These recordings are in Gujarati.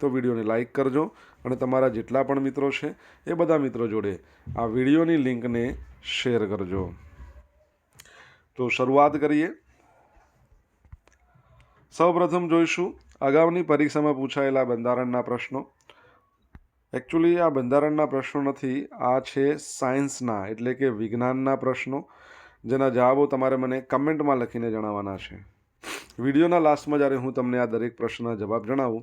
તો વિડીયોને લાઇક કરજો અને તમારા જેટલા પણ મિત્રો છે, એ બધા મિત્રો જોડે આ વિડીયોની લિંકને શેર કરજો. તો શરૂઆત કરીએ. સૌપ્રથમ જોઈશું અગાઉની પરીક્ષામાં પૂછાયેલા બંધારણના પ્રશ્નો. એકચ્યુઅલી આ બંધારણના પ્રશ્નો નથી, આ છે સાયન્સના, એટલે કે વિજ્ઞાનના પ્રશ્નો, જેના જવાબો તમારે મને કમેન્ટમાં લખીને જણાવવાના છે. વિડીયોના લાસ્ટમાં જ્યારે હું તમને આ દરેક પ્રશ્નના જવાબ જણાવું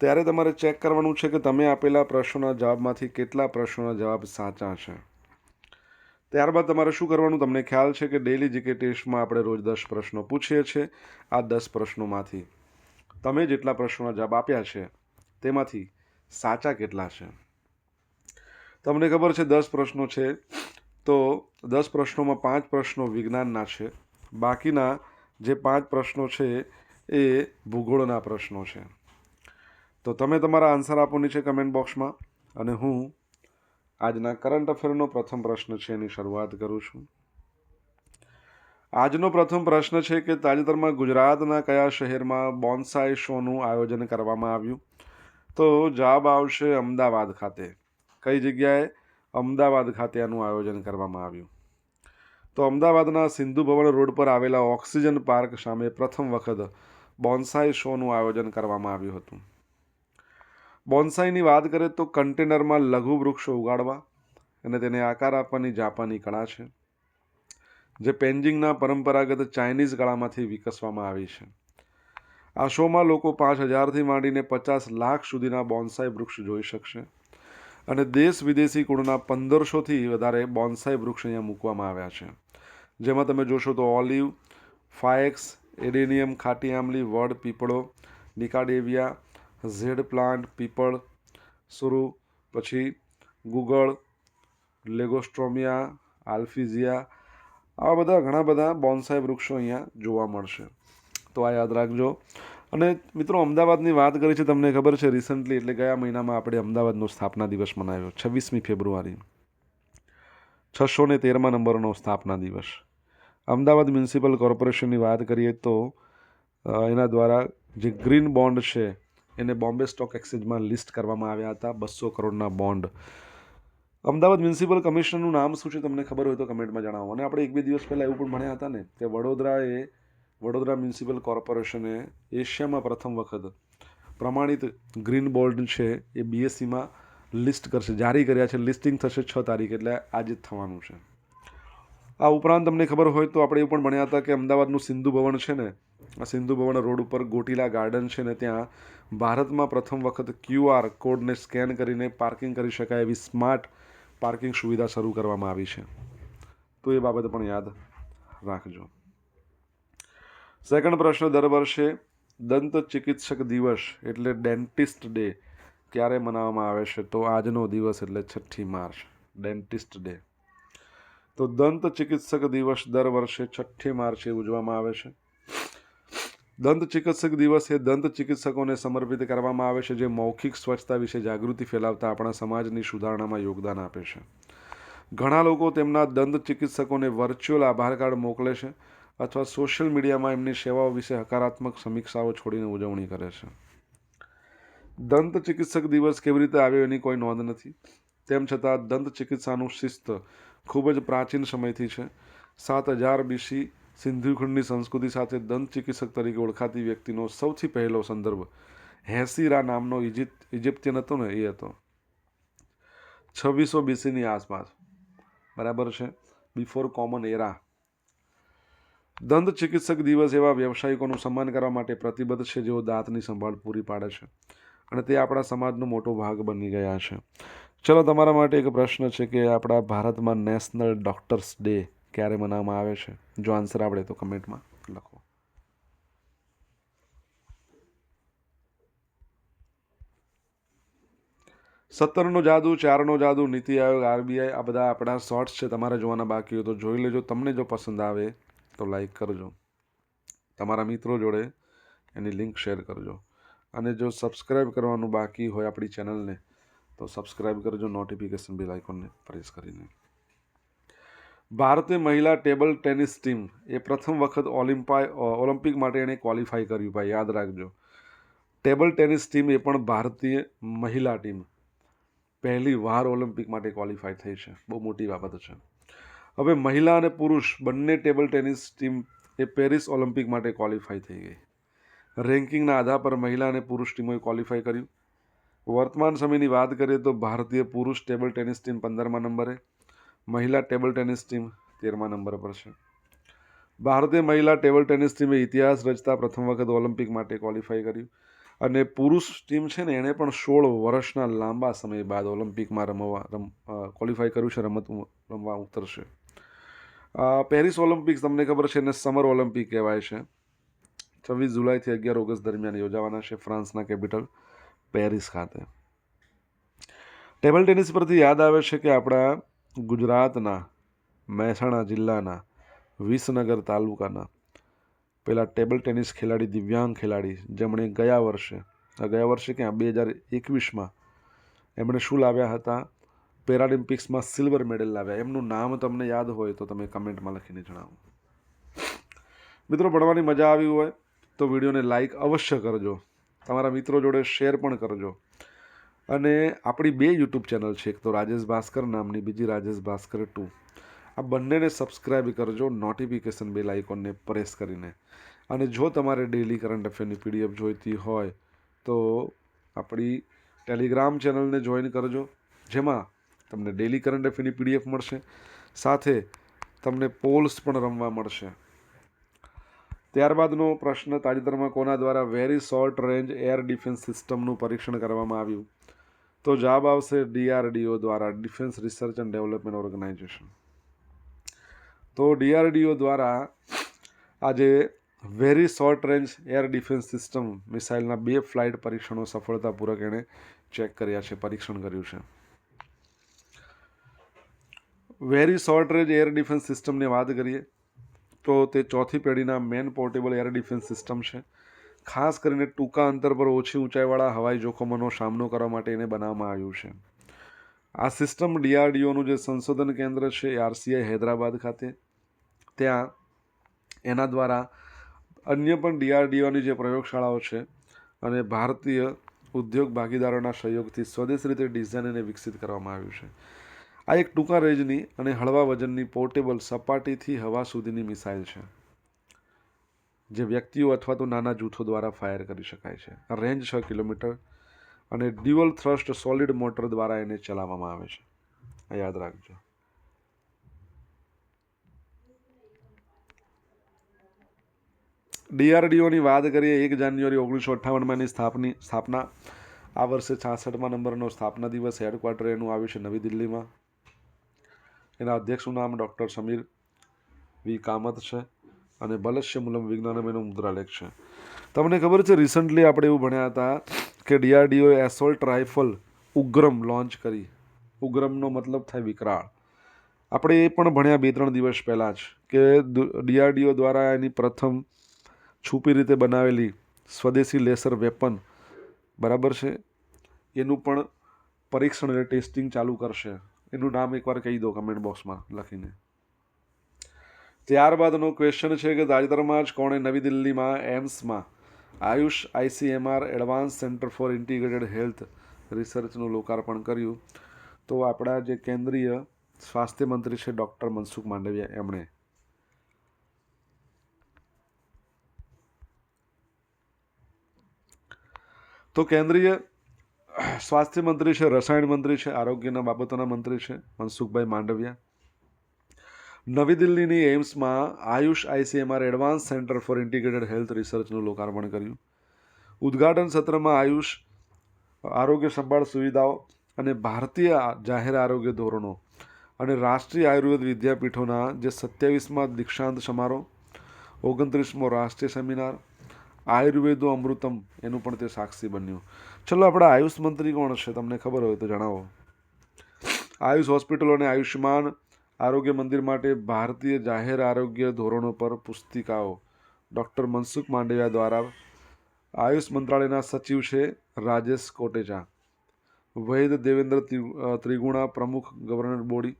ત્યારે તમારે ચેક કરવાનું છે કે તમે આપેલા પ્રશ્નોના જવાબમાંથી કેટલા પ્રશ્નોના જવાબ સાચા છે. ત્યારબાદ તમારે શું કરવાનું? તમને ખ્યાલ છે કે ડેલી જીકે ટેસ્ટમાં આપણે રોજ દસ પ્રશ્નો પૂછીએ છીએ. આ દસ પ્રશ્નોમાંથી તમે જેટલા પ્રશ્નોના જવાબ આપ્યા છે, તેમાંથી સાચા કેટલા છે? તમને ખબર છે દસ પ્રશ્નો છે, તો દસ પ્રશ્નોમાં પાંચ પ્રશ્નો વિજ્ઞાનના છે. બાકીના જે પાંચ પ્રશ્નો છે, એ ભૂગોળના પ્રશ્નો છે. તો તમે તમારા આન્સર આપો નીચે કમેન્ટ બોક્સમાં અને હું આજના કરંટ અફેરનો પ્રથમ પ્રશ્ન છે એની શરૂઆત કરું છું. આજનો પ્રથમ પ્રશ્ન છે કે તાજેતરમાં ગુજરાતના કયા શહેરમાં બોન્સાઈ શોનું આયોજન કરવામાં આવ્યું? તો જવાબ આવશે અમદાવાદ ખાતે. કઈ જગ્યાએ? અમદાવાદ ખાતે આનું આયોજન કરવામાં આવ્યું. તો અમદાવાદના સિંધુ ભવન રોડ પર આવેલા ઓક્સિજન પાર્ક સામે પ્રથમ વખત બોન્સાઈ શોનું આયોજન કરવામાં આવ્યું હતું. બોન્સાઈની વાત કરીએ તો કન્ટેનરમાં લઘુ વૃક્ષો ઉગાડવા અને તેને આકાર આપવાની જાપાની કળા છે, જે પેન્જિંગના પરંપરાગત ચાઇનીઝ કળામાંથી વિકસવામાં આવી છે. આ શોમાં લોકો પાંચ હજારથી માંડીને પચાસ લાખ સુધીના બોન્સાઈ વૃક્ષ જોઈ શકશે અને દેશ વિદેશી કુળના પંદરસોથી વધારે બોન્સાઈ વૃક્ષ અહીંયા મૂકવામાં આવ્યા છે. જેમાં તમે જોશો તો ઓલિવ, ફાયક્સ, એડેનિયમ, ખાટી આંબલી, વડ, પીપળો, નિકાડેવિયા ઝેડ પ્લાન્ટ, પીપળ સુરુ પછી ગુગળ, લેગોસ્ટ્રોમિયા, આલ્ફિઝિયા, આવા બધા ઘણા બધા બોન્સાઈ વૃક્ષો અહીંયા જોવા મળશે. તો આ યાદ રાખજો. અને મિત્રો, અમદાવાદની વાત કરી છે, તમને ખબર છે રિસન્ટલી એટલે ગયા મહિનામાં આપણે અમદાવાદનો સ્થાપના દિવસ મનાવ્યો, છવ્વીસમી ફેબ્રુઆરી. છસો ને તેરમા નંબરનો સ્થાપના દિવસ. અમદાવાદ મ્યુનિસિપલ કોર્પોરેશનની વાત કરીએ તો એના દ્વારા જે ગ્રીન બોન્ડ છે એને બોમ્બે સ્ટોક એક્સચેન્જમાં લિસ્ટ કરવામાં આવ્યા હતા, બસો કરોડના બોન્ડ. અમદાવાદ મ્યુનિસિપલ કમિશનરનું નામ શું છે તમને ખબર હોય તો કમેન્ટમાં જણાવો. અને આપણે એક બે દિવસ પહેલાં એવું પણ ભણ્યા હતા ને કે વડોદરાએ, વડોદરા મ્યુનિસિપલ કોર્પોરેશને એશિયામાં પ્રથમ વખત પ્રમાણિત ગ્રીન બોલ્ડ છે એ બીએસસીમાં લિસ્ટ કરશે, જારી કર્યા છે. લિસ્ટિંગ થશે છ તારીખ એટલે આજે જ થવાનું છે. આ ઉપરાંત તમને ખબર હોય તો આપણે એવું પણ ભણ્યા હતા કે અમદાવાદનું સિંધુ ભવન છે ને, આ સિંધુ ભવન રોડ ઉપર ગોટીલા ગાર્ડન છે ને ત્યાં ભારતમાં પ્રથમ વખત ક્યુઆર કોડને સ્કેન કરીને પાર્કિંગ કરી શકાય એવી સ્માર્ટ પાર્કિંગ સુવિધા શરૂ કરવામાં આવી છે. તો એ બાબત પણ યાદ રાખજો. સેકન્ડ પ્રશ્ન, દર વર્ષે દંત ચિકિત્સક દિવસ એટલે ડેન્ટિસ્ટ ડે ક્યારે મનાવવામાં આવે છે? તો આજનો દિવસ એટલે છઠ્ઠી માર્ચ, ડેન્ટિસ્ટ ડે. તો દંત ચિકિત્સક દિવસ દર વર્ષે છઠ્ઠી માર્ચે ઉજવવામાં આવે છે. દંત ચિકિત્સક દિવસ એ દંત ચિકિત્સકોને સમર્પિત કરવામાં આવે છે, જે મૌખિક સ્વચ્છતા વિશે જાગૃતિ ફેલાવતા આપણા સમાજની સુધારણામાં યોગદાન આપે છે. ઘણા લોકો તેમના દંત ચિકિત્સકોને વર્ચ્યુઅલ આભાર કાર્ડ મોકલે છે અથવા સોશિયલ મીડિયામાં એમની સેવાઓ વિશે હકારાત્મક સમીક્ષાઓ છોડીને ઉજવણી કરે છે. દંત ચિકિત્સક દિવસ કેવી રીતે આવ્યો એની કોઈ નોંધ નથી. તેમ છતાં દંત ચિકિત્સાનું શિસ્ત ખૂબ જ પ્રાચીન સમયથી છે. સાત હજાર બીસી સિંધુ ખંડની સંસ્કૃતિ સાથે દંત ચિકિત્સક તરીકે ઓળખાતી વ્યક્તિનો સૌથી પહેલો સંદર્ભ હેસીરા નામનો ઇજિપ્ત ઇજિપ્તિયન હતો ને, એ હતો. છવ્વીસો બીસીની આસપાસ. બરાબર છે? બિફોર કોમન એરા દંત ચિકિત્સક દિવસ એવા વ્યવસાયિકોનું સન્માન કરવા માટે પ્રતિબદ્ધ છે, જેઓ દાંતની સંભાળ પૂરી પાડે છે. અને તે આપણા સમાજનો મોટો ભાગ બની ગયા છે. ચલો, તમારા માટે એક પ્રશ્ન છે કે આપણા ભારતમાં નેશનલ ડૉક્ટર્સ ડે ક્યારે મનાવવામાં આવે છે? જો આન્સર આવડે તો કમેન્ટમાં લખો. સત્તરનો જાદુ, ચારનો જાદુ, નીતિ આયોગ, આરબીઆઈ, આ બધા આપણા શોર્ટ્સ છે, તમારે જોવાના બાકી હોય તો જોઈ લેજો. તમને જો પસંદ આવે તો લાઈક કરજો. તમારા મિત્રો જોડે એની લિંક શેર કરજો. અને જો સબસ્ક્રાઈબ કરવાનું બાકી હોય આપણી ચેનલને તો સબસ્ક્રાઈબ કરજો નોટિફિકેશન બેલ આઇકોનને પ્રેસ કરીને. ભારતીય મહિલા ટેબલ ટેનિસ ટીમ એ પ્રથમ વખત ઓલિમ્પાય ઓલિમ્પિક માટે એણે ક્વોલિફાય કર્યું, ભાઈ, યાદ રાખજો. ટેબલ ટેનિસ ટીમ એ પણ ભારતીય મહિલા ટીમ. પહેલી વાર ઓલિમ્પિક માટે ક્વોલિફાય થઈ છે. બહુ મોટી બાબત છે. હવે મહિલા અને પુરુષ બંને ટેબલ ટેનિસ ટીમ એ પેરિસ ઓલિમ્પિક માટે ક્વોલિફાય થઈ ગઈ. રેન્કિંગના આધાર પર મહિલા અને પુરુષ ટીમોએ ક્વોલિફાય કર્યું. વર્તમાન સમયની વાત કરીએ તો ભારતીય પુરુષ ટેબલ ટેનિસ ટીમ પંદરમા નંબરે મહિલા ટેબલ ટેનિસ ટીમ તેરમા નંબર પર છે. ભારતીય મહિલા ટેબલ ટેનિસ ટીમે ઇતિહાસ રચતા પ્રથમ વખત ઓલિમ્પિક માટે ક્વોલિફાય કર્યું અને પુરુષ ટીમ છે ને એણે પણ સોળ વર્ષના લાંબા સમય બાદ ઓલિમ્પિકમાં રમવા, રમ ક્વોલિફાય કર્યું છે, રમત રમવા ઉતરશે. પેરિસ ઓલિમ્પિક્સ તમને ખબર છે એને સમર ઓલિમ્પિક કહેવાય છે. છવ્વીસ જુલાઈથી અગિયાર ઓગસ્ટ દરમિયાન યોજાવાના છે ફ્રાન્સના કેપિટલ પેરિસ ખાતે. ટેબલ ટેનિસ પરથી યાદ આવે છે કે આપણા ગુજરાતના મહેસાણા જિલ્લાના વિસનગર તાલુકાના પેલા ટેબલ ટેનિસ ખેલાડી, દિવ્યાંગ ખેલાડી જેમણે ગયા વર્ષે ગયા વર્ષે ક્યાં? બે હજાર એકવીસમાં એમણે શું લાવ્યા હતા? પેરાલિમ્પિક્સમાં સિલ્વર મેડલ લાવ્યા. એમનું નામ તમને યાદ હોય તો તમે કમેન્ટમાં લખીને જણાવો. મિત્રો, ભણવાની મજા આવી હોય તો વિડીયોને લાઈક અવશ્ય કરજો. તમારા મિત્રો જોડે શેર પણ કરજો. અને આપણી બે યુટ્યુબ ચેનલ છે. એક તો રાજેશ ભાસ્કર નામની, બીજી રાજેશ ભાસ્કર ટુ. આ બંનેને સબસ્ક્રાઈબ કરજો નોટિફિકેશન બેલ આઇકોનને પ્રેસ કરીને. અને જો તમારે ડેલી કરંટ અફેરની પીડીએફ જોઈતી હોય, તો આપણી ટેલિગ્રામ ચેનલને જોઈન કરજો, જેમાં તમને ડેલી કરંટ અફેરની પીડીએફ મળશે. સાથે તમને પોલ્સ પણ રમવા મળશે. ત્યારબાદનો પ્રશ્ન તાજેતરમાં કોના દ્વારા very short range air defence સિસ્ટમનું પરીક્ષણ કરવામાં આવ્યું? તો જવાબ આવશે ડીઆરડીઓ દ્વારા defence research and development organisation તો ડીઆરડીઓ દ્વારા આજે very short range air defence system મિસાઇલના બે ફ્લાઇટ પરીક્ષણો સફળતાપૂર્વક એણે ચેક કર્યા છે, પરીક્ષણ કર્યું છે. Very short range air defence સિસ્ટમની વાત કરીએ, તો તે ચોથી પેઢીના man portable air defence system છે. ખાસ કરીને ટૂંકા અંતર પર ઓછી ઊંચાઈવાળા હવાઈ જોખમોનો સામનો કરવા માટે એને બનાવવામાં આવ્યું છે. આ સિસ્ટમ ડીઆરડીઓનું જે સંશોધન કેન્દ્ર છે આરસીઆઈ હૈદરાબાદ ખાતે. ત્યાં એના દ્વારા અન્ય પણ ડીઆરડીઓની જે પ્રયોગશાળાઓ છે અને ભારતીય ઉદ્યોગ ભાગીદારોના સહયોગથી સ્વદેશ રીતે ડિઝાઇન અને વિકસિત કરવામાં આવ્યું છે. આ એક ટૂંકા રેન્જની અને હળવા વજનની પોર્ટેબલ સપાટીથી હવા સુધીની મિસાઇલ છે. જે વ્યક્તિઓ અથવા તો નાના જૂથો દ્વારા ફાયર કરી શકાય છે. રેન્જ છ કિલોમીટર અને ડ્યુઅલ થ્રસ્ટ સોલિડ મોટર દ્વારા એને ચલાવવામાં આવે છે. આ યાદ રાખજો. ડીઆરડીઓની વાત કરીએ, એક જાન્યુઆરી ઓગણીસો અઠ્ઠાવનમાંની સ્થાપની, સ્થાપના. આ વર્ષે છાસઠમાં નંબરનો સ્થાપના દિવસ હેડક્વાર્ટર એનું આવ્યું છે નવી દિલ્હીમાં. એના અધ્યક્ષનું નામ ડૉક્ટર સમીર વી કામત છે. અને બલસ્ય મૂલમ વિજ્ઞાનમ એનો મુદ્રાલેખ છે. તમને ખબર છે રિસન્ટલી આપણે એવું ભણ્યા હતા કે DRDO assault rifle Ugram launch કરી. ઉગ્રમનો મતલબ થાય વિકરાળ. આપણે એ પણ ભણ્યા બે ત્રણ દિવસ પહેલાં જ કે ડીઆરડીઓ દ્વારા એની પ્રથમ છુપી રીતે બનાવેલી સ્વદેશી લેસર વેપન બરાબર છે? એનું પણ પરીક્ષણ અને ટેસ્ટિંગ ચાલુ કરશે. એનું નામ એકવાર કહી દો કમેન્ટ બોક્સમાં લખીને. ત્યારબાદનો ક્વેશ્ચન છે કે તાજેતરમાં જ કોણે નવી દિલ્હીમાં એમ્સમાં Ayush ICMR advance centre for integrated health રિસર્ચનું લોકાર્પણ કર્યું. તો આપણા જે કેન્દ્રીય સ્વાસ્થ્ય મંત્રી છે ડૉક્ટર મનસુખ માંડવિયા, એમણે તો કેન્દ્રીય સ્વાસ્થ્ય મંત્રી છે, રસાયણ મંત્રી છે, આરોગ્યના બાબતોના મંત્રી છે મનસુખભાઈ માંડવિયા. નવી દિલ્હીની એમ્સમાં Ayush ICMR advance centre for integrated health રિસર્ચનું લોકાર્પણ કર્યું. ઉદ્ઘાટન સત્રમાં આયુષ આરોગ્ય સંભાળ સુવિધાઓ અને ભારતીય જાહેર આરોગ્ય ધોરણો અને રાષ્ટ્રીય આયુર્વેદ વિદ્યાપીઠોના જે સત્યાવીસમાં દીક્ષાંત સમારોહ, ઓગણત્રીસમો રાષ્ટ્રીય સેમિનાર, આયુર્વેદો અમૃતમ એનું પણ તે સાક્ષી બન્યું. ચલો આપણા આયુષ મંત્રી કોણ છે તમને ખબર હોય તો જણાવો. આયુષ હોસ્પિટલો અને આયુષ્યમાન આરોગ્ય મંદિર માટે ભારતીય જાહેર આરોગ્ય ધોરણો પર પુસ્તિકાઓ. ડૉક્ટર મનસુખ માંડવિયા દ્વારા આયુષ મંત્રાલયના સચિવ છે રાજેશ કોટેચા વૈદ દેવેન્દ્ર ત્રિગુણા પ્રમુખ ગવર્નર બોડી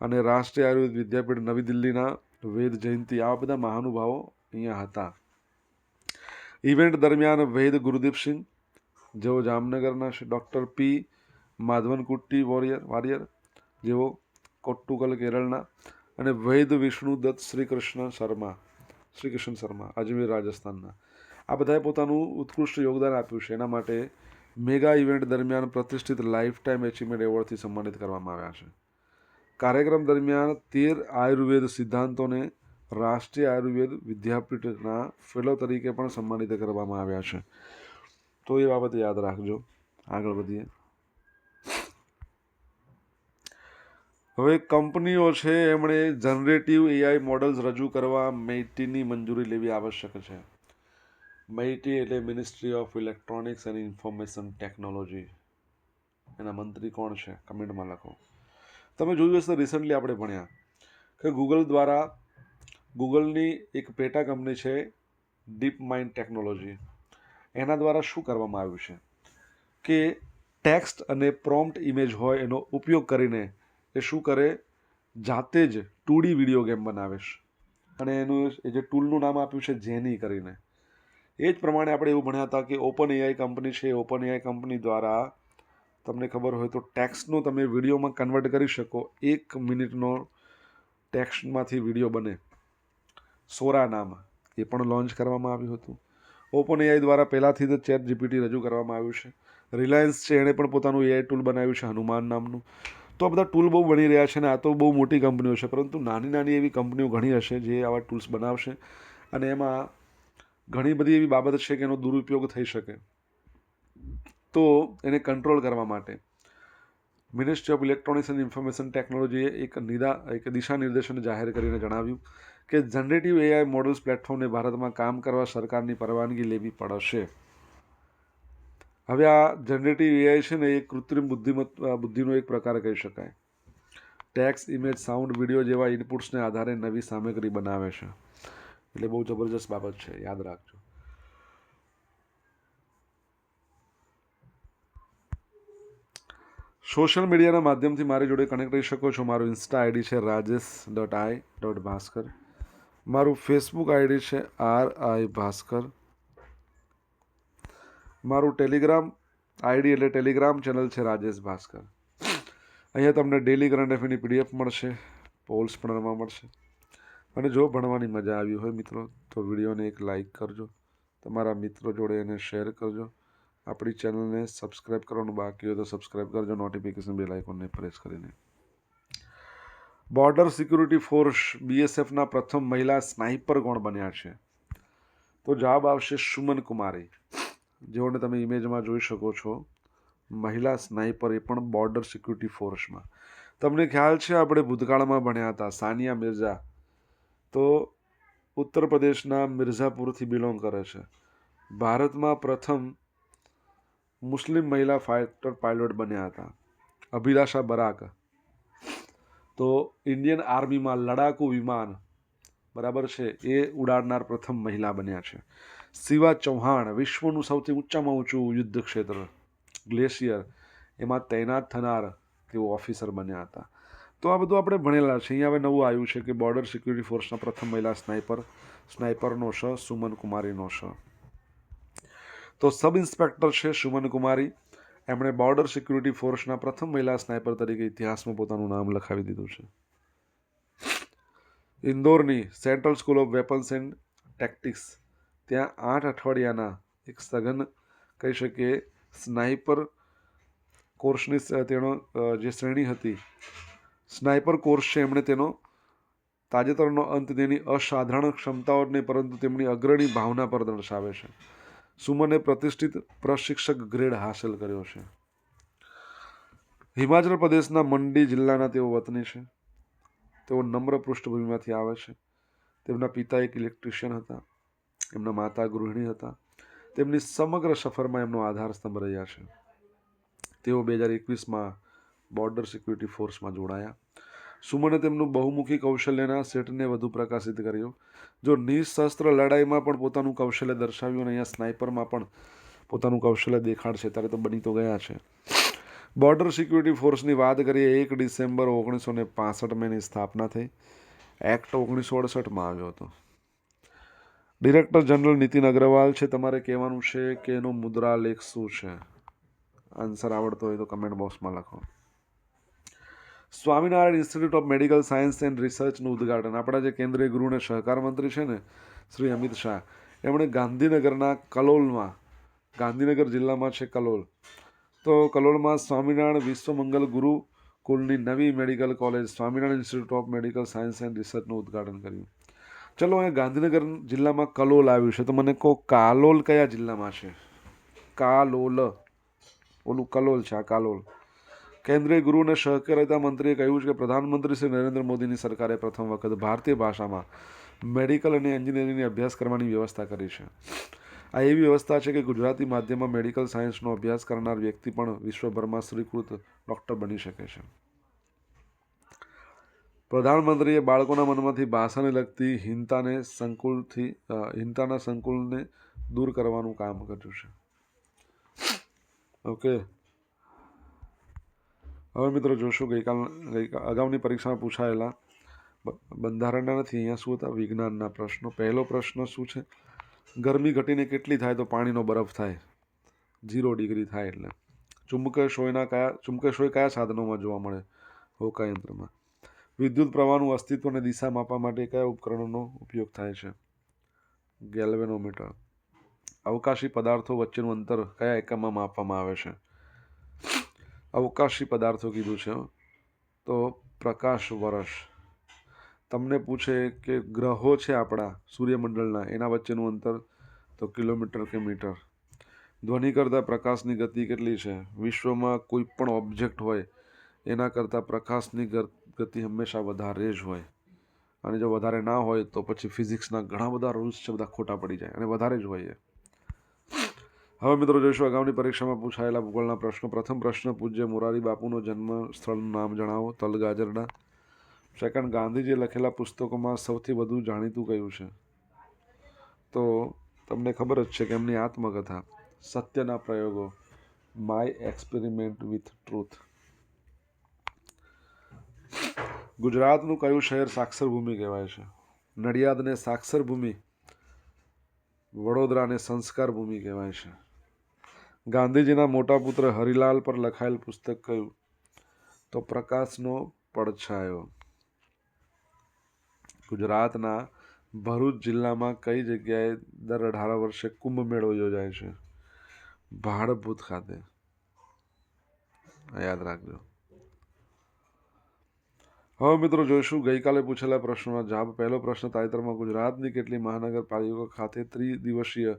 અને રાષ્ટ્રીય આયુર્વેદ વિદ્યાપીઠ નવી દિલ્હીના વેદ જયંતિ આવા બધા મહાનુભાવો અહીંયા હતા. ઇવેન્ટ દરમિયાન વૈદ ગુરુદીપસિંહ જેઓ જામનગરના ડૉક્ટર પી. માધવનકુટ્ટી વોરિયર, વારિયર, જેઓ કોટ્ટુકલ કેરળના અને વૈદ વિષ્ણુ દત્ત શ્રી કૃષ્ણ શર્મા, શ્રી કૃષ્ણ શર્મા, અજમેર રાજસ્થાનના. આ બધાએ પોતાનું ઉત્કૃષ્ટ યોગદાન આપ્યું છે. એના માટે મેગા ઇવેન્ટ દરમિયાન પ્રતિષ્ઠિત લાઈફ ટાઈમ એચિવમેન્ટ એવોર્ડથી સન્માનિત કરવામાં આવ્યા છે. કાર્યક્રમ દરમિયાન તેર આયુર્વેદ સિદ્ધાંતોને રાષ્ટ્રીય આયુર્વેદ વિદ્યાપીઠના ફેલો તરીકે પણ સન્માનિત કરવામાં આવ્યા છે. તો એ બાબત યાદ રાખજો. આગળ વધીએ. હવે કંપનીઓ છે, એમણે જનરેટિવ એઆઈ મોડલ્સ રજૂ કરવા મૈટીની મંજૂરી લેવી આવશ્યક છે. મૈટી એટલે ministry of electronics and information technology એના મંત્રી કોણ છે, કમેન્ટમાં લખો. તમે જોયું હશે રિસન્ટલી આપણે ભણ્યા કે ગૂગલ દ્વારા ગૂગલની એક પેટા કંપની છે ડીપ માઇન્ડ ટેકનોલોજી એના દ્વારા શું કરવામાં આવ્યું છે? કે ટેક્સ્ટ અને પ્રોમ્પ્ટ ઇમેજ હોય એનો ઉપયોગ કરીને એ શું કરે? જાતે જ ટુડી વીડિયો ગેમ બનાવેશ અને એનું એ જે ટૂલનું નામ આપ્યું છે જેની કરીને. એ જ પ્રમાણે આપણે એવું ભણ્યા હતા કે ઓપન એઆઈ કંપની છે. ઓપન એઆઈ કંપની દ્વારા તમને ખબર હોય તો ટેક્સ્ટનો તમે વિડીયોમાં કન્વર્ટ કરી શકો. એક મિનિટનો ટેક્સ્ટમાંથી વીડિયો બને. સોરા નામ એ પણ લોન્ચ કરવામાં આવ્યું હતું. ઓપન એઆઈ દ્વારા પહેલાંથી જ ચેટ જીપીટી રજૂ કરવામાં આવ્યું છે. રિલાયન્સ છે, એણે પણ પોતાનું એઆઈ ટૂલ બનાવ્યું છે, હનુમાન નામનું. તો આ બધા ટૂલ બહુ બની રહ્યા છે ને આ તો બહુ મોટી કંપનીઓ છે, પરંતુ નાની નાની એવી કંપનીઓ ઘણી હશે જે આવા ટૂલ્સ બનાવશે અને એમાં ઘણી બધી એવી બાબત છે કે એનો દુરુપયોગ થઈ શકે. તો એને કંટ્રોલ કરવા માટે ministry of electronics and information ટેકનોલોજીએ એક નિદા, એક દિશા નિર્દેશન જાહેર કરીને જણાવ્યું કે જનરેટિવ એઆઈ મોડલ્સ પ્લેટફોર્મને ભારતમાં કામ કરવા સરકારની પરવાનગી લેવી પડશે. હવે આ જનરેટિવ એઆઈ છે ને એ કૃત્રિમ બુદ્ધિમત્તા બુદ્ધિનો એક પ્રકાર કહી શકાય. ટેક્સ ઇમેજ સાઉન્ડ વીડિયો જેવા ઇનપુટ્સને આધારે નવી સામગ્રી બનાવે છે. એટલે બહુ જબરજસ્ત બાબત છે, યાદ રાખજો. સોશિયલ મીડિયાના માધ્યમથી મારી જોડે કનેક્ટ રહી શકો છો. મારું ઇન્સ્ટા આઈડી છે Rajesh dot I dot Bhaskar. મારું ફેસબુક આઈડી છે આર આઈ ભાસ્કર. મારું ટેલિગ્રામ આઈડી એટલે ટેલિગ્રામ ચેનલ છે રાજેશ ભાસ્કર. અહીંયા તમને ડેલી કરંટ અફેરની પીડીએફ મળશે પોલ્સ પણ રમવા મળશે. અને જો ભણવાની મજા આવી હોય મિત્રો, તો વિડીયોને એક લાઈક કરજો, તમારા મિત્રો જોડે એને શેર કરજો. આપણી ચેનલને સબસ્ક્રાઈબ કરવાનું બાકી હોય તો સબસ્ક્રાઈબ કરજો નોટિફિકેશન બેલ આઇકોનને પ્રેસ કરીને. બોર્ડર સિક્યુરિટી ફોર્સ બીએસએફના પ્રથમ મહિલા સ્નાઇપર કોણ બન્યા છે. તો જવાબ આવશે સુમન કુમારી જેઓને તમે ઇમેજમાં જોઈ શકો છો, મહિલા સ્નાઇપર એ પણ બોર્ડર સિક્યુરિટી ફોર્સમાં. તમને ખ્યાલ છે આપણે ભૂતકાળમાં ભણ્યા હતા, સાનિયા મિર્ઝા. તો ઉત્તર પ્રદેશના મિર્ઝાપુરથી બિલોંગ કરે છે. ભારતમાં પ્રથમ મુસ્લિમ મહિલા ફાઇટર પાયલોટ બન્યા હતા, અભિલાષા બરાક. તો ઇન્ડિયન આર્મીમાં લડાકુ વિમાન બરાબર છે, એ ઉડાડનાર પ્રથમ મહિલા બન્યા છે. શિવા ચૌહાણ વિશ્વનું સૌથી ઊંચામાં ઊંચું યુદ્ધ ક્ષેત્ર ગ્લેશિયર. એમાં તૈનાત થનાર તેઓ ઓફિસર બન્યા હતા. તો આ બધું આપણે ભણેલા છે અહીંયા હવે નવું આવ્યું છે કે બોર્ડર સિક્યુરિટી ફોર્સના પ્રથમ મહિલા સ્નાઇપર સ્નાઇપરનો શ, સુમન કુમારીનો શ. તો સબ ઇન્સ્પેક્ટર છે સુમન કુમારી. એમણે બોર્ડર સિક્યુરિટી ફોર્સના પ્રથમ મહિલા સ્નાઇપર તરીકે ઇતિહાસમાં પોતાનું નામ લખાવી દીધું છે. ઇન્દોરની central school of weapons and tactics ત્યાં આઠ અઠવાડિયાના એક સઘન કહી શકીએ સ્નાઇપર કોર્સની તેનો જે શ્રેણી હતી સ્નાઇપર કોર્સ છે એમણે તેનો તાજેતરનો અંત તેની અસાધારણ ક્ષમતાઓ નહીં પરંતુ તેમની અગ્રણી ભાવના પર દર્શાવે છે. સુમને પ્રતિષ્ઠિત પ્રશિક્ષક ગ્રેડ હાંસલ કર્યો છે. હિમાચલ પ્રદેશના મંડી જિલ્લાના તેઓ વતની છે. તેઓ નમ્ર પૃષ્ઠભૂમિમાંથી આવે છે. તેમના પિતા એક ઇલેક્ટ્રિશિયન હતા. એમના માતા ગૃહિણી હતા. તેમની સમગ્ર સફરમાં એમનો આધારસ્તંભ રહ્યા છે. તેઓ બે હજાર એકવીસમાં બોર્ડર સિક્યુરિટી ફોર્સમાં જોડાયા. સુમને તેમનું બહુમુખી કૌશલ્યના સેટને વધુ પ્રકાશિત કર્યો, જો નિઃશસ્ત્ર લડાઈમાં પણ પોતાનું કૌશલ્ય દર્શાવ્યું અને અહીંયા સ્નાઇપરમાં પણ પોતાનું કૌશલ્ય દેખાડશે, ત્યારે તો બની તો ગયા છે. બોર્ડર સિક્યુરિટી ફોર્સની વાત કરીએ, એક ડિસેમ્બર ઓગણીસો ને પાસઠમાં એની સ્થાપના થઈ. એક્ટ ઓગણીસો અડસઠમાં આવ્યો હતો. ડિરેક્ટર જનરલ નીતિન અગ્રવાલ છે, તમારે કહેવાનું છે કે એનો મુદ્રાલેખ શું છે? આન્સર આવડતો હોય તો કમેન્ટ બોક્સમાં લખો. Swaminarayan institute of medical science and રિસર્ચનું ઉદ્ઘાટન. આપણા જે કેન્દ્રીય ગૃહ અને સહકાર મંત્રી છે ને, શ્રી અમિત શાહ, એમણે ગાંધીનગરના કલોલમાં, ગાંધીનગર જિલ્લામાં છે કલોલ. તો કલોલમાં સ્વામિનારાયણ વિશ્વમંગલ ગુરુ કુલની નવી medical college Swaminarayan institute of medical science and રિસર્ચનું ઉદ્ઘાટન કર્યું. ચલો અહીંયા ગાંધીનગર જિલ્લામાં કલોલ આવ્યું છે. તો મને કહો, કાલોલ કયા જિલ્લામાં છે? કાલોલ. ઓલું કલોલ છે, આ કાલોલ. કેન્દ્રીય ગૃહ અને સહકારિતા મંત્રીએ કહ્યું છે કે પ્રધાનમંત્રી શ્રી નરેન્દ્ર મોદીની સરકારે પ્રથમ વખત ભારતીય ભાષામાં મેડિકલ અને એન્જિનિયરિંગની અભ્યાસ કરવાની વ્યવસ્થા કરી છે. આ એવી વ્યવસ્થા છે કે ગુજરાતી માધ્યમમાં મેડિકલ સાયન્સનો અભ્યાસ કરનાર વ્યક્તિ પણ વિશ્વભરમાં શ્રીકૃત ડૉક્ટર બની શકે છે. પ્રધાનમંત્રીએ બાળકોના મનમાંથી ભાષાને લગતી હિંતાને સંકુલથી હિંતાના સંકુલને દૂર કરવાનું કામ કર્યું છે. ઓકે. હવે મિત્રો જોશું, ગઈકાલ ગઈકાલ અગાઉની પરીક્ષામાં પૂછાયેલા બંધારણના નથી, અહીંયા શું હતા? વિજ્ઞાનના પ્રશ્નો. પહેલો પ્રશ્ન શું છે? ગરમી ઘટીને કેટલી થાય તો પાણીનો બરફ થાય? ઝીરો ડિગ્રી થાય એટલે. ચુંબકશોયના કયા ચુંબકશોય કયા સાધનોમાં જોવા મળે? હોકા યંત્રમાં વિદ્યુત પ્રવાહનું અસ્તિત્વ અને દિશા માપવા માટે કયા ઉપકરણોનો ઉપયોગ થાય છે? ગેલ્વેનોમીટર. અવકાશી પદાર્થો વચ્ચેનું અંતર કયા એકમમાં માપવામાં આવે છે? અવકાશી પદાર્થો કીધું છે, તો પ્રકાશ વર્ષ તમને પૂછે કે ગ્રહો છે આપણા સૂર્યમંડળના, એના વચ્ચેનું અંતર તો કિલોમીટર કે મીટર? ધ્વનિ કરતાં પ્રકાશની ગતિ કેટલી છે? વિશ્વમાં કોઈ પણ ઓબ્જેક્ટ હોય, એના કરતાં પ્રકાશની ગર- ગતિ હંમેશા વધારે જ હોય. અને જો વધારે ના હોય તો પછી ફિઝિક્સના ઘણા બધા રૂલ્સ છે, બધા ખોટા પડી જાય અને વધારે જ હોય એ. હવે મિત્રો જોઈશું અગાઉની પરીક્ષામાં પૂછાયેલા ભૂગોળના પ્રશ્નો. પ્રથમ પ્રશ્ન પૂજ્ય મોરારી બાપુનો જન્મ સ્થળનું નામ જણાવો. તલગાજરડા. સેકન્ડ ગાંધીજીએ લખેલા પુસ્તકોમાં સૌથી વધુ જાણીતું કયું છે? તો તમને ખબર જ છે કે એમની આત્મકથા, સત્યના પ્રયોગો માય એક્સપેરિમેન્ટ વિથ ટ્રુથ ગુજરાતનું કયું શહેર સાક્ષર ભૂમિ કહેવાય છે? નડિયાદને સાક્ષર ભૂમિ વડોદરાને સંસ્કાર ભૂમિ કહેવાય છે. ગાંધીજીના મોટા પુત્ર હરિલાલ પર લખાયેલ પુસ્તક કયું? તો પ્રકાશનો પડછાયો. ગુજરાતના ભરૂચ જિલ્લામાં કઈ જગ્યાએ દર અઢાર વર્ષે કુંભ મેળો યોજાય છે? ભાડભૂત ખાતે. યાદ રાખજો. હવે મિત્રો જોઈશું, ગઈકાલે પૂછેલા પ્રશ્નોના જવાબ. પહેલો પ્રશ્ન, તાજેતરમાં ગુજરાતની કેટલી મહાનગરપાલિકાઓ ખાતે ત્રિદિવસીય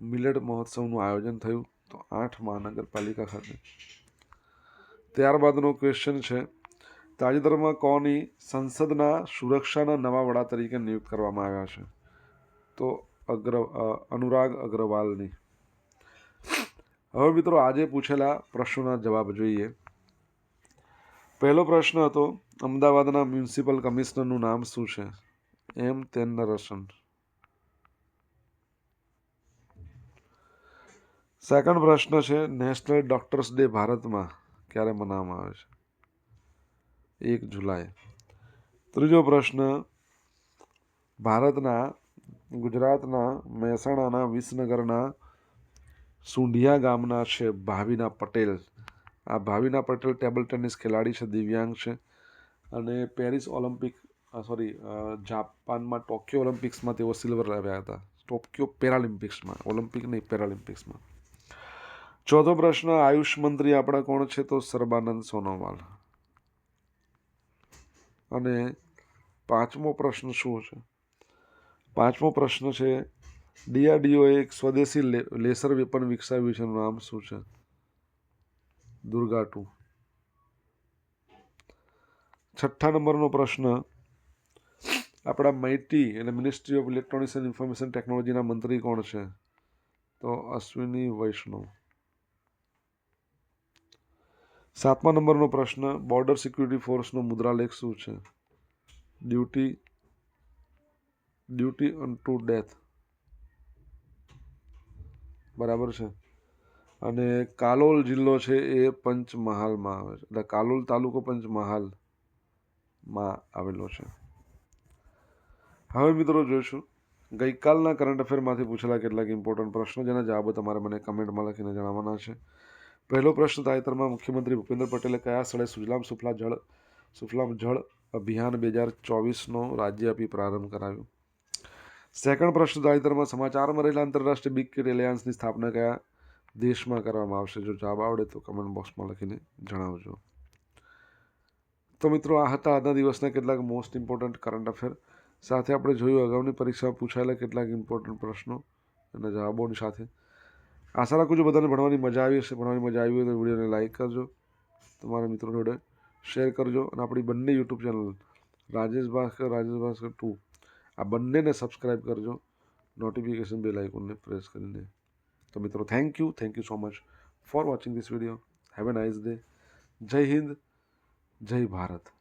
મિલેટ મહોત્સવનું આયોજન થયું? તો આઠ મહાનગરપાલિકા ખાતે. ત્યારબાદનો ક્વેશ્ચન છે, તાજેતરમાં કોની સંસદના સુરક્ષાના નવા વડા તરીકે નિયુક્ત કરવામાં આવ્યા છે? તો અગ્ર અનુરાગ અગ્રવાલની. હવે મિત્રો આજે પૂછેલા પ્રશ્નોના જવાબ જોઈએ. પહેલો પ્રશ્ન હતો, અમદાવાદના મ્યુનિસિપલ કમિશનરનું નામ શું છે? એમ તેનરસન સેકન્ડ પ્રશ્ન છે, નેશનલ ડોક્ટર્સ ડે ભારતમાં ક્યારે મનાવવામાં આવે છે? એક જુલાઈ. ત્રીજો પ્રશ્ન, ભારતના, ગુજરાતના મહેસાણાના વિસનગરના સુંઢિયા ગામના છે ભાવિના પટેલ. આ ભાવિના પટેલ ટેબલ ટેનિસ ખેલાડી છે, દિવ્યાંગ છે. અને પેરિસ ઓલિમ્પિક સોરી જાપાનમાં ટોક્યો ઓલિમ્પિક્સમાં તેઓ સિલ્વર લાવ્યા હતા. ટોક્યો પેરાલિમ્પિક્સમાં, ઓલિમ્પિક નહીં, પેરાલિમ્પિક્સમાં. ચોથો પ્રશ્ન, આયુષ મંત્રી આપણા કોણ છે તો સર્બાનંદ સોનોવાલ. અને પાંચમો પ્રશ્ન શું છે? પાંચમો પ્રશ્ન છે, ડીઆરડીઓએ એક સ્વદેશી લેસર વેપન વિકસાવ્યું છે, એનું નામ શું છે? દુર્ગા ટુ છઠ્ઠા નંબરનો પ્રશ્ન, આપણા માઇટી એટલે ministry of electronics and information ટેકનોલોજીના મંત્રી કોણ છે? તો અશ્વિની વૈષ્ણવ. સાતમા નંબરનો પ્રશ્ન બોર્ડર સિક્યુરિટી ફોર્સનો મુદ્રાલેખ શું છે? Duty duty unto death બરાબર છે? અને કાલોલ જિલ્લો છે એ પંચમહાલમાં આવે છે. એટલે કાલોલ તાલુકો પંચમહાલમાં આવેલો છે. હવે મિત્રો જોઈશું. ગઈકાલના કરંટ અફેરમાંથી પૂછેલા કેટલાક ઇમ્પોર્ટન્ટ પ્રશ્નો, જેના જવાબો તમારે મને કમેન્ટમાં લખીને જણાવવાના છે. પહેલો પ્રશ્ન, તાજેતરમાં મુખ્યમંત્રી ભૂપેન્દ્ર પટેલે કયા સ્થળે સુજલામ સુફલા જળ, સુફલામ જળ અભિયાન બે હજાર ચોવીસનો રાજ્યવ્યાપી પ્રારંભ કરાવ્યો? સેકન્ડ પ્રશ્ન, તાજેતરમાં સમાચારમાં રહેલા આંતરરાષ્ટ્રીય બિગ કિટ એલાયન્સની સ્થાપના કયા દેશમાં કરવામાં આવશે. જો જવાબ આવડે તો કમેન્ટ બોક્સમાં લખીને જણાવજો. તો મિત્રો, આ હતા આજના દિવસના કેટલાક મોસ્ટ ઇમ્પોર્ટન્ટ કરંટ અફેર સાથે આપણે જોયું અગાઉની પરીક્ષામાં પૂછાયેલા કેટલાક ઇમ્પોર્ટન્ટ પ્રશ્નો અને જવાબોની સાથે. આશા રાખું છું બધાને ભણવાની મજા આવી હશે. ભણવાની મજા આવી હોય તો વિડીયોને લાઇક કરજો. તમારા મિત્રો જોડે શેર કરજો. અને આપણી બંને YouTube channel Rajesh Bhaskar Rajesh Bhaskar two આ બંનેને સબસ્ક્રાઈબ કરજો. નોટિફિકેશન બેલ આઇકોનને પ્રેસ કરીને તો મિત્રો thank you thank you so much for watching this video have a nice day જય હિન્દ જય ભારત